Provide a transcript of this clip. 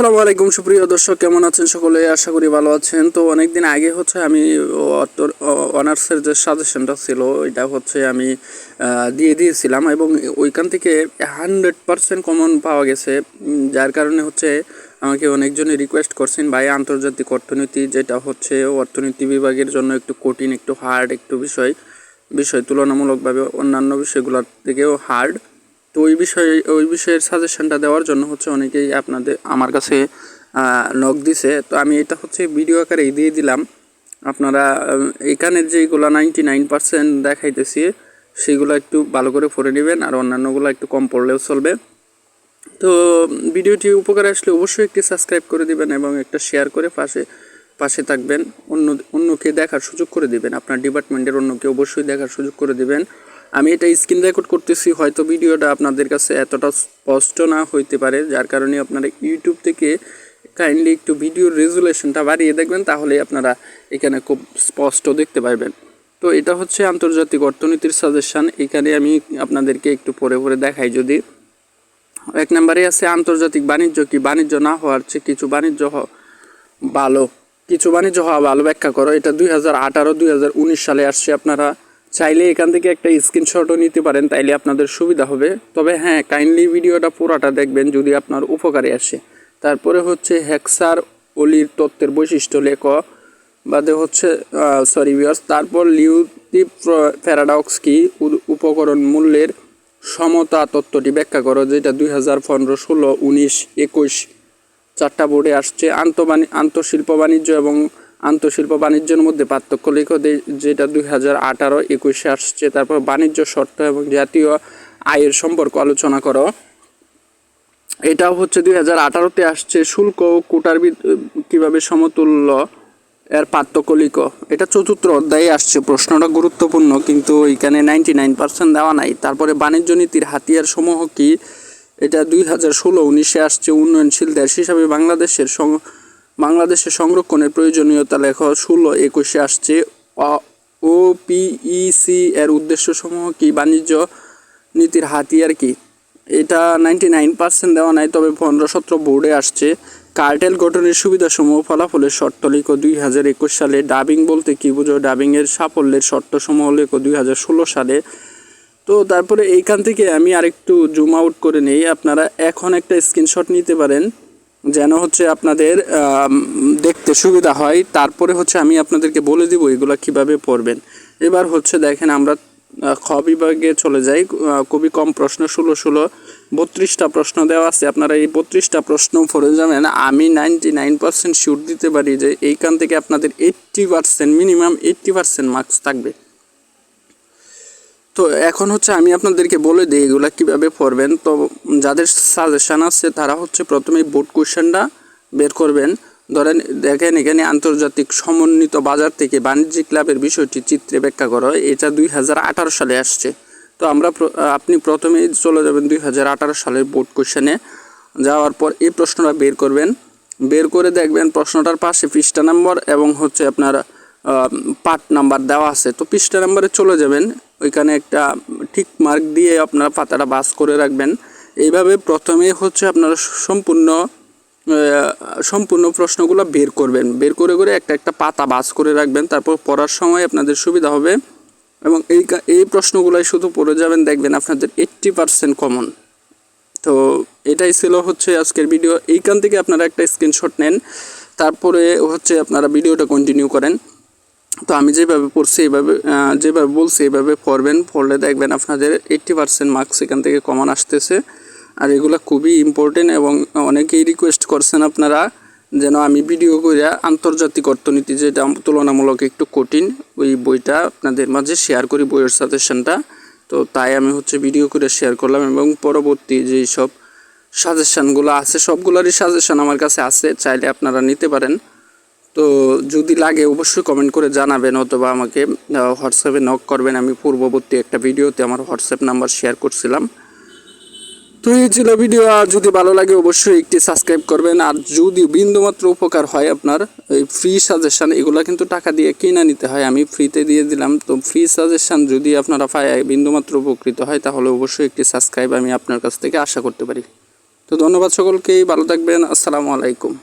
আসসালামু আলাইকুম, সুপ্রিয় দর্শক, কেমন আছেন সকলে? আশা করি ভালো আছেন। তো অনেকদিন আগে হচ্ছে আমি অনার্সের যে সাজেশনটা ছিল এটা হচ্ছে আমি দিয়ে দিয়েছিলাম এবং ওইখান থেকে হান্ড্রেড পারসেন্ট কমন পাওয়া গেছে। যার কারণে হচ্ছে আমাকে অনেকজনই রিকোয়েস্ট করছেন, ভাই, আন্তর্জাতিক অর্থনীতি যেটা হচ্ছে, অর্থনীতি বিভাগের জন্য একটু কঠিন, একটু হার্ড একটু বিষয় বিষয় তুলনামূলকভাবে অন্যান্য বিষয়গুলোর থেকেও হার্ড ওই বিষয়ে ওই বিষয়ের সাজেশনটা দেওয়ার জন্য হচ্ছে অনেকেই আপনাদের আমার কাছে নক দিছে। তো আমি এটা হচ্ছে ভিডিও আকারে দিয়ে দিলাম। আপনারা উম, এখানের যেগুলো নাইনটি নাইন পার্সেন্ট দেখাইতেছি সেগুলো একটু ভালো করে পড়ে নেবেন আর অন্যান্যগুলো একটু কম পড়লেও চলবে। তো ভিডিওটি উপকারে আসলে অবশ্যই একটি সাবস্ক্রাইব করে দিবেন এবং একটা শেয়ার করে পাশে পাশে থাকবেন। অন্য অন্যকে দেখার সুযোগ করে দিবেন। আপনার ডিপার্টমেন্টের অন্যকে অবশ্যই দেখার সুযোগ করে দিবেন। আমি এটা স্ক্রিন রেকর্ড করতেছি, হয়তো ভিডিওটা আপনাদের কাছে এতটা স্পষ্ট না হইতে পারে, যার কারণে আপনারা ইউটিউব থেকে কাইন্ডলি একটু ভিডিওর রেজুলেশনটা বাড়িয়ে দেখবেন তাহলে আপনারা এখানে খুব স্পষ্ট দেখতে পারবেন। তো এটা হচ্ছে আন্তর্জাতিক অর্থনীতির সাজেশান, এখানে আমি আপনাদেরকে একটু পরে পরে দেখাই যদি। এক নম্বরে আছে, আন্তর্জাতিক বাণিজ্য কি? বাণিজ্য না হওয়ার চেয়ে কিছু বাণিজ্য ভালো। কিছু বাণিজ্য হওয়া ভালো, ব্যাখ্যা করো। এটা দুই হাজার আঠারো, দুই সালে আসছে, আপনারা চাইলে এখান থেকে একটা স্ক্রিনশটও নিতে পারেন, তাইলে আপনাদের সুবিধা হবে। তবে হ্যাঁ কাইন্ডলি ভিডিওটা পুরাটা দেখবেন যদি আপনার উপকারে আসে। তারপরে হচ্ছে হেক্সার অলির তত্ত্বের বৈশিষ্ট্য লেখ। বাদে হচ্ছে সরি ভিউয়ার্স তারপর লিউতি প্যারাডক্স কি? উপকরণ মূল্যের সমতা তত্ত্বটি ব্যাখ্যা করো, যেটা দুই হাজার পনেরো, ষোলো, উনিশ, একুশ, চারটা বোর্ডে আসছে। আন্তঃবাণী আন্তঃশিল্প বাণিজ্য এবং আন্তঃশিল্প বাণিজ্যের মধ্যে পার্থক্য লেখো যেটা দুই হাজার আঠারো একুশে আসছে। তারপর বাণিজ্য শর্ত এবং জাতীয় আয়ের সম্পর্ক আলোচনা করো। এটাও হচ্ছে দুই হাজার আঠারোতে আসছে। শুল্ক ও কোটার কীভাবে সমতুল্য এর পার্থক্য লিখো। এটা চতুর্থ অধ্যায়ে আসছে। প্রশ্নটা গুরুত্বপূর্ণ, কিন্তু এখানে নাইনটি নাইন পার্সেন্ট দেওয়া নাই। তারপরে বাণিজ্য নীতির হাতিয়ার সমূহ কি? এটা দুই হাজার ষোলো উনিশে আসছে। উন্নয়নশীল দেশ হিসাবে বাংলাদেশের বাংলাদেশের সংরক্ষণের প্রয়োজনীয়তা লেখা ষোলো একুশে আসছে। ও পিইসি এর উদ্দেশ্য সমূহ কি? বাণিজ্য নীতির হাতিয়ার কি? এটা নাইনটি নাইন পার্সেন্ট দেওয়া নাই, তবে পনেরো সতেরো বোর্ডে আসছে। কার্টেল গঠনের সুবিধাসমূহ ফলাফলের শর্ত লেখো দুই হাজার একুশ সালে। ডাবিং বলতে কি বুঝো? ডাবিংয়ের সাফল্যের শর্তসমূহ লেখো দুই হাজার ষোলো সালে। তো তারপরে এইখান থেকে আমি আরেকটু জুম আউট করে নেই। আপনারা এখন একটা স্ক্রিনশট নিতে পারেন। যেন হচ্ছে আপনাদের দেখতে সুবিধা হয়। তারপরে হচ্ছে আমি আপনাদেরকে বলে দিব এগুলো কীভাবে পড়বেন। এবার হচ্ছে দেখেন আমরা খ বিভাগে চলে যাই। খুবই কম প্রশ্ন, ষোলো ষোলো, বত্রিশটা প্রশ্ন দেওয়া আছে। আপনারা এই বত্রিশটা প্রশ্ন পড়ে যাবেন। আমি নাইনটি নাইন পার্সেন্ট শিওর দিতে পারি যে এইখান থেকে আপনাদের eighty percent minimum eighty percent marks থাকবে। তো এখন হচ্ছে আমি আপনাদেরকে বলে দিই এগুলা কীভাবে পড়বেন। তো যাদের সাজেশন আছে, তারা হচ্ছে প্রথমে বোর্ড কোশ্চেনটা বের করবেন। ধরেন দেখেন, এখানে আন্তর্জাতিক সমন্বিত বাজার থেকে বাণিজ্যিক লাভের বিষয়টি চিত্রে ব্যাখ্যা করা হয়। এটা দুই হাজার আঠারো সালে আসছে। তো আমরা আপনি প্রথমেই চলে যাবেন দুই হাজার আঠারো সালের বোর্ড কোশ্চেনে যাওয়ার পর এই প্রশ্নটা বের করবেন। বের করে দেখবেন প্রশ্নটার পাশে পৃষ্ঠা নম্বর এবং হচ্ছে আপনার পার্ট নাম্বার দেওয়া আছে। তো পৃষ্ঠা নাম্বারে চলে যাবেন। ওইখানে একটা ঠিক মার্ক দিয়ে আপনারা পাতাটা বাস করে রাখবেন। এইভাবে প্রথমে হচ্ছে আপনারা সম্পূর্ণ সম্পূর্ণ প্রশ্নগুলো বের করবেন। বের করে করে একটা একটা পাতা বাস করে রাখবেন। তারপর পড়ার সময় আপনাদের সুবিধা হবে। এবং এই এই প্রশ্নগুলাই শুধু পড়ে যাবেন, দেখবেন আপনাদের এইট্টি পার্সেন্ট কমন তো এটাই ছিল হচ্ছে আজকের ভিডিও এইখান থেকে আপনারা একটা স্ক্রিনশট নেন। তারপরে হচ্ছে আপনারা ভিডিওটা কন্টিনিউ করেন। তো আমি যেভাবে পড়ছি এইভাবে যেভাবে বলছি এইভাবে পড়বেন, পড়লে দেখবেন আপনাদের এইট্টি পার্সেন্ট মার্কস এখান থেকে কমন আসতেছে। আর এগুলো খুবই ইম্পর্টেন্ট এবং অনেকেই রিকোয়েস্ট করছেন আপনারা যেন আমি ভিডিও করে আন্তর্জাতিক অর্থনীতি যেটা তুলনামূলক একটু কঠিন, ওই বইটা আপনাদের মাঝে শেয়ার করি, বইয়ের সাজেশনটা তো তাই আমি হচ্ছে ভিডিও করে শেয়ার করলাম এবং পরবর্তী যেই সব সাজেশানগুলো আছে, সবগুলোরই সাজেশান আমার কাছে আছে, চাইলে আপনারা নিতে পারেন। তো যদি লাগে অবশ্যই কমেন্ট করে জানাবেন অথবা আমাকে হোয়াটসঅ্যাপে নক করবেন। আমি পূর্ববর্তী একটা ভিডিওতে আমার হোয়াটসঅ্যাপ নাম্বার শেয়ার করছিলাম। তো এই ছিল ভিডিও আর যদি ভালো লাগে অবশ্যই একটি সাবস্ক্রাইব করবেন। আর যদি বিন্দুমাত্র উপকার হয় আপনার, এই ফ্রি সাজেশান এগুলো কিন্তু টাকা দিয়ে কিনে নিতে হয়। আমি ফ্রিতে দিয়ে দিলাম। তো ফ্রি সাজেশান যদি আপনারা পায়, বিন্দুমাত্র উপকৃত হয়, তাহলে অবশ্যই একটি সাবস্ক্রাইব আমি আপনার কাছ থেকে আশা করতে পারি। তো ধন্যবাদ সকলকেই। ভালো থাকবেন। আসসালামু আলাইকুম।